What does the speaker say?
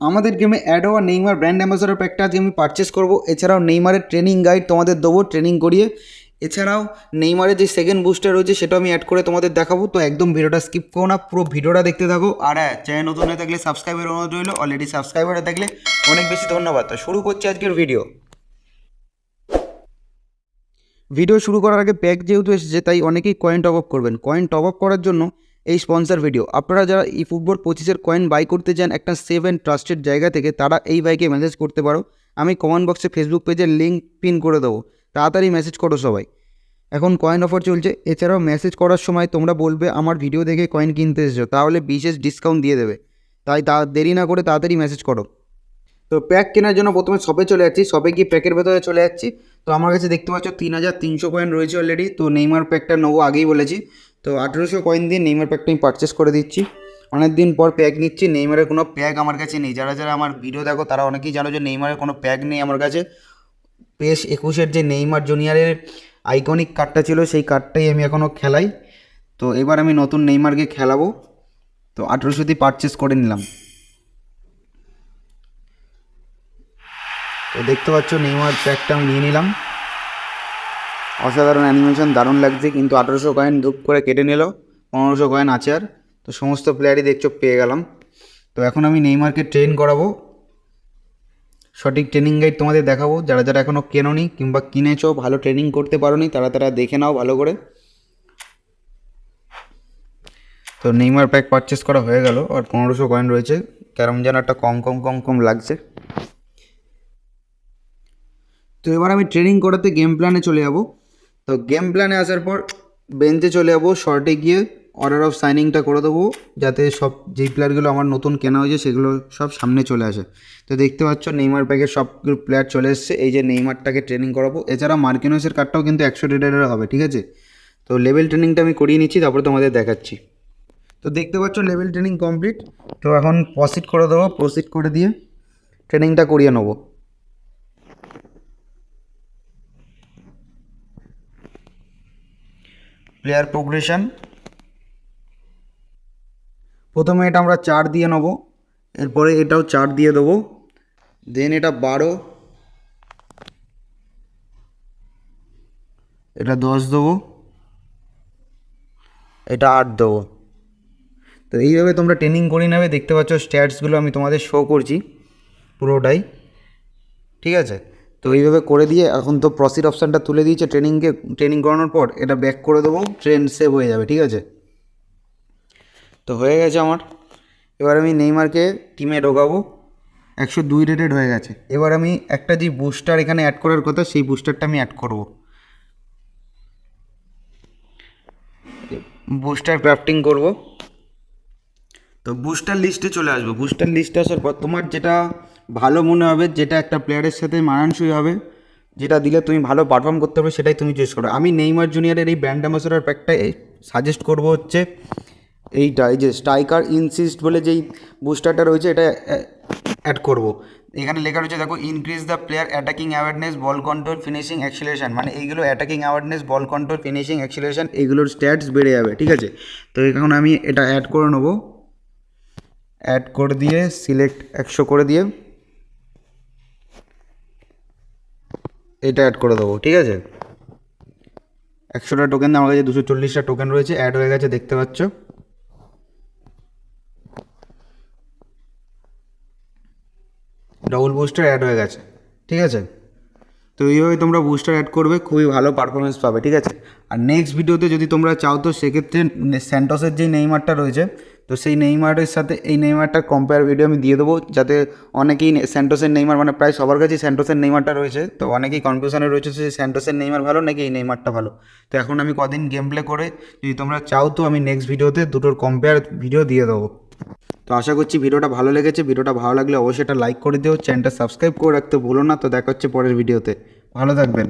আমাদের গেমে অ্যাড হওয়া নেইমার ব্র্যান্ড অ্যাম্বাসাডার প্যাকটা আজকে আমি পারচেস করব। এছাড়াও নেইমারের ট্রেনিং গাইড তোমাদের দেবো ট্রেনিং করিয়ে। এছাড়াও নেইমারের যে সেকেন্ড বুস্টার রয়েছে সেটা আমি অ্যাড করে তোমাদের দেখাবো। তো একদম ভিডিওটা স্কিপ করো না, পুরো ভিডিওটা দেখতে থাকো। আর হ্যাঁ চ্যানেল নতুন হয়ে থাকলে সাবস্ক্রাইবের অনুরোধ রইল। অলরেডি সাবস্ক্রাইবার থাকলে অনেক বেশি ধন্যবাদ। তো শুরু করছি আজকের ভিডিও ভিডিও শুরু করার আগে প্যাক যেহেতু এসেছে, তাই অনেকেই কয়েন টপ আপ করবেন। কয়েন টপ আপ করার জন্য এই স্পন্সর ভিডিও আপনারা যারা ই ফুটবল পঁচিশের কয়েন বাই করতে চান একটা সেভ অ্যান্ড ট্রাস্টেড জায়গা থেকে, তারা এই বাইকে মেসেজ করতে পারো। আমি কমেন্ট বক্সে ফেসবুক পেজের লিঙ্ক পিন করে দেবো। তাড়াতাড়ি মেসেজ করো সবাই। এখন কয়েন অফার চলছে। এছাড়াও মেসেজ করার সময় তোমরা বলবে, আমার ভিডিও দেখে কয়েন কিনতে এসেছ। তাহলে বিশেষ ডিসকাউন্ট দিয়ে দেবে। তাই তা দেরি না করে তাড়াতাড়ি মেসেজ করো। তো প্যাক কেনার জন্য প্রথমে শপে চলে যাচ্ছি। শপে গিয়ে প্যাকের ভেতরে চলে যাচ্ছি। তো আমার কাছে দেখতে পাচ্ছ, তিন হাজার তিনশো কয়েন রয়েছে অলরেডি তো নেইমার প্যাকটা নেব আগেই বলেছি। তো আঠেরোশো কয়েন দিয়ে নেইমার প্যাকটা আমি পারচেস করে দিচ্ছি। অনেক দিন পর প্যাক নিচ্ছি, নেইমারের কোনো প্যাক আমার কাছে নেই। যারা যারা আমার ভিডিও দেখো, তারা অনেকেই জানো যে নেইমারের কোনো প্যাক নেই আমার কাছে। পেস একুশের যে নেইমার জুনিয়রের আইকনিক কার্ডটা ছিল, সেই কার্ডটাই আমি এখনও খেলাই। তো এবার আমি নতুন নেইমারকে খেলাবো। তো আঠেরোশোতেই পারচেস করে নিলাম। তো দেখতে পাচ্ছ, নেইমার প্যাকটা আমি নিয়ে নিলাম। অসাধারণ অ্যানিমেশন, দারুণ লাগছে, কিন্তু আঠেরোশো কয়েন ধূপ করে কেটে নিল, পনেরোশো কয়েন আছে আর। তো সমস্ত প্লেয়ারই দেখছ, পেয়ে গেলাম। তো এখন আমি নেইমারকে ট্রেন করাবো। সঠিক ট্রেনিং গাইড তোমাদের দেখাবো। যারা যারা এখনও কেনোনি কিংবা কিনেছো, ভালো ট্রেনিং করতে পারোনি, তারা তারা দেখে নাও ভালো করে। তো নেইমার প্যাক পারচেস করা হয়ে গেল, আর পনেরোশো কয়েন রয়েছে। ক্যারম যেন একটা কম কম কম কম লাগছে। তো এবার আমি ট্রেনিং করাতে গেম প্ল্যানে চলে যাব। তো গেম প্ল্যানে আসার পর বেঞ্চে চলে যাব শর্টে গিয়ে অর্ডার অফ সাইনিংটা করে দেবো, যাতে সব যেই প্লেয়ারগুলো আমার নতুন কেনা হয়েছে সেগুলো সব সামনে চলে আসে। তো দেখতে পাচ্ছ নেইমার প্যাকের সব প্লেয়ার চলে এসছে, এই যে নেইমারটাকে ট্রেনিং করাবো। এছাড়া মার্কিনোসের কার্ডটাও কিন্তু একশো রেডারের হবে, ঠিক আছে? তো লেভেল ট্রেনিংটা আমি করিয়ে নিচ্ছি, তারপরে তোমাদের দেখাচ্ছি। তো দেখতে পাচ্ছ লেভেল ট্রেনিং কমপ্লিট তো এখন প্রসিড করে দেবো প্রসিড করে দিয়ে ট্রেনিংটা করিয়ে নেব। প্লেয়ার প্রোগ্রেশন প্রথমে এটা আমরা চার দিয়ে নেব, এরপরে এটাও চার দিয়ে দেবো দেন এটা বারো, এটা দশ দেবো, এটা আট দেবো। তো এইভাবে তোমরা ট্রেনিং করে নেবে, দেখতে পাচ্ছ স্ট্যাটসগুলো আমি তোমাদের শো করছি, পুরোটাই। ঠিক আছে? তো এইভাবে করে দিয়ে এখন তো প্রসিড অপশানটা তুলে দিয়েছে ট্রেনিংকে ট্রেনিং করানোর পর এটা ব্যাক করে দেবো ট্রেন সেভ হয়ে যাবে, ঠিক আছে? তো হয়ে গেছে আমার। এবার আমি নেইমারকে টিমে ঢোকাবো। একশো দুই রেটেড হয়ে গেছে। এবার আমি একটা যে বুস্টার এখানে অ্যাড করার কথা, সেই বুস্টারটা আমি অ্যাড করব। বুস্টার ক্রাফটিং করব। তো বুস্টার লিস্টে চলে আসব। বুস্টার লিস্টে আসার পর তোমার যেটা ভালো মনে হবে, যেটা একটা প্লেয়ারের সাথে মানানসই হবে, যেটা দিলে তুমি ভালো পারফর্ম করতে পারবে, সেটাই তুমি চুজ করো। আমি নেইমার জুনিয়রের এই ব্র্যান্ড অ্যাম্বাসেডার প্যাকটা সাজেস্ট করব হচ্ছে, এইটা, এই যে স্ট্রাইকার ইনসিস্ট বলে যেই বুস্টারটা রয়েছে, এটা অ্যাড করব। এখানে লেখা রয়েছে, দেখো increase the player attacking awareness ball control finishing acceleration মানে এইগুলো attacking awareness ball control finishing acceleration এগুলোর স্ট্যাটস বেড়ে যাবে, ঠিক আছে? তো এখন আমি এটা অ্যাড করে নেব অ্যাড করে দিয়ে সিলেক্ট একশো করে দিয়ে এটা অ্যাড করে দেবো, ঠিক আছে? একশোটা টোকেন আমার কাছে দুশো চল্লিশটা টোকেন রয়েছে অ্যাড হয়ে গেছে, দেখতে পাচ্ছ? ডবল বুস্টার অ্যাড হয়ে গেছে, ঠিক আছে? তো এইভাবে তোমরা বুস্টার অ্যাড করবে, খুবই ভালো পারফরমেন্স পাবে, ঠিক আছে? আর নেক্সট ভিডিওতে যদি তোমরা চাও তো, সেক্ষেত্রে স্যান্টসের যেই নেইমারটা রয়েছে তো সেই নেইমারের সাথে, এই নেইমারটার কম্পেয়ার ভিডিও আমি দিয়ে দেবো যাতে অনেকেই স্যান্টোসের নেইমার মানে প্রায় সবার কাছেই স্যান্টোসের নেইমারটা রয়েছে। তো অনেকেই কনফিউশনে রয়েছে যে স্যান্টোসের নেইমার ভালো নাকি এই নেইমারটা ভালো। তো এখন আমি কদিন গেম প্লে করে, যদি তোমরা চাও তো আমি নেক্সট ভিডিওতে দুটোর কম্পেয়ার ভিডিও দিয়ে দেবো। তো আশা করছি ভিডিওটা ভালো লেগেছে। ভিডিওটা ভালো লাগলে অবশ্যই এটা লাইক করে দিও। চ্যানেলটা সাবস্ক্রাইব করে রাখতে ভুলো না। তো দেখা হচ্ছে পরের ভিডিওতে ভালো থাকবেন।